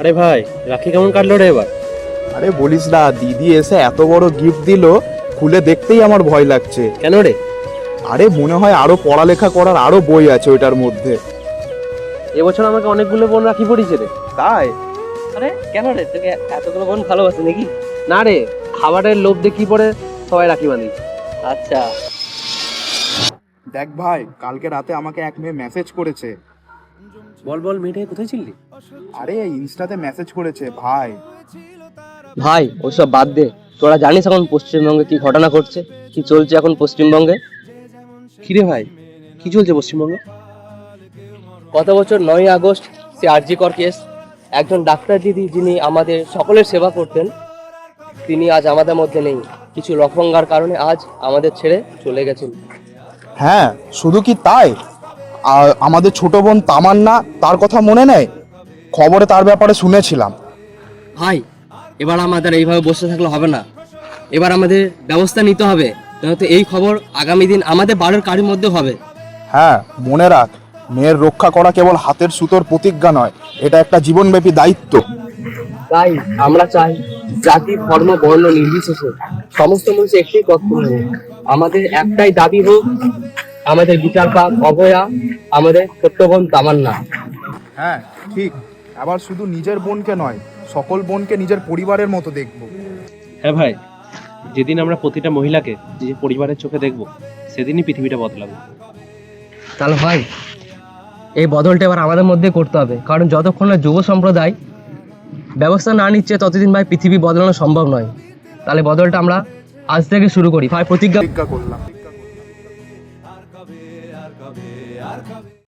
আরে ভাই রাখি কেমন কাটলো রে এবার? আরে বলিস না দিদি এসে এত বড় গিফট দিল খুলে দেখতেই আমার ভয় লাগছে। কেন রে? আরে মনে হয় আরও পড়ালেখা করার আরও বই আছে ওইটার মধ্যে। এবছর আমাকে অনেকগুলো বোন রাখি পড়িয়েছে রে। তাই? আরে কেন রে তোকে এতগুলো বোন ভালোবাসে নাকি? না রে খাবারের লোভ দেখি পরে সবাই রাখি বাঁধি আচ্ছা। দেখ ভাই কালকে রাতে আমাকে এক মেয়ে মেসেজ করেছে। বল বল মেয়েটা কোথায় ছিলি আরে ইনস্টাতে মেসেজ করেছে ভাই। ভাই ওসব বাদ দে। তোরা জানিস এখন পশ্চিমবঙ্গে কি ঘটনা ঘটছে? কি চলছে এখন পশ্চিমবঙ্গে? কিরে ভাই কি চলছে পশ্চিমবঙ্গে? গত বছর নয় আগস্ট সে আরজি কর কেস একজন ডাক্তার দিদি যিনি আমাদের সকলের সেবা করতেন তিনি আজ আমাদের মধ্যে নেই। কিছু লফঙ্গার কারণে আজ আমাদের ছেড়ে চলে গেছেন। হ্যাঁ শুধু কি তাই? আর আমাদের ছোট বোন তামান্না তার কথা মনে নেই খবরে তার ব্যাপারে শুনেছিলাম। ভাই এবার আমাদের এইভাবে বসে থাকলে হবে না। এবার আমাদের ব্যবস্থা নিতে হবে নয়তো এই খবর আগামী দিন আমাদের বাড়ির কারির মধ্যে হবে। হ্যাঁ মনে রাখ মেয়ের রক্ষা করা কেবল হাতের সুতোর প্রতিজ্ঞা নয় এটা একটা জীবনব্যাপী দায়িত্ব। তাই আমরা চাই জাতি ধর্ম বর্ণ নির্বিশেষে সমস্ত মানুষ একটি কর্তব্য আমাদের একটাই দাবি হোক আমাদের বিচার পাক অভয়া আমাদের ছোট্ট বোন তামান্না। হ্যাঁ ঠিক। আবার শুধু নিজের বোনকে নয় সকল বোনকে নিজের পরিবারের মতো দেখব। হ্যাঁ ভাই যেদিন আমরা প্রতিটা মহিলাকে নিজের পরিবারের চোখে দেখব সেদিনই পৃথিবীটা বদলাবে। তাহলে ভাই এই বদলটা এবার আমাদের মধ্যে করতে হবে। কারণ যতক্ষণ না যুব সম্প্রদায় ব্যবস্থা না নিচ্ছে ততদিন ভাই পৃথিবী বদলানো সম্ভব নয়। তাহলে বদলটা আমরা আজ থেকে শুরু করি। ভাই প্রতিজ্ঞা প্রতিজ্ঞা করলাম। arka ve arka ve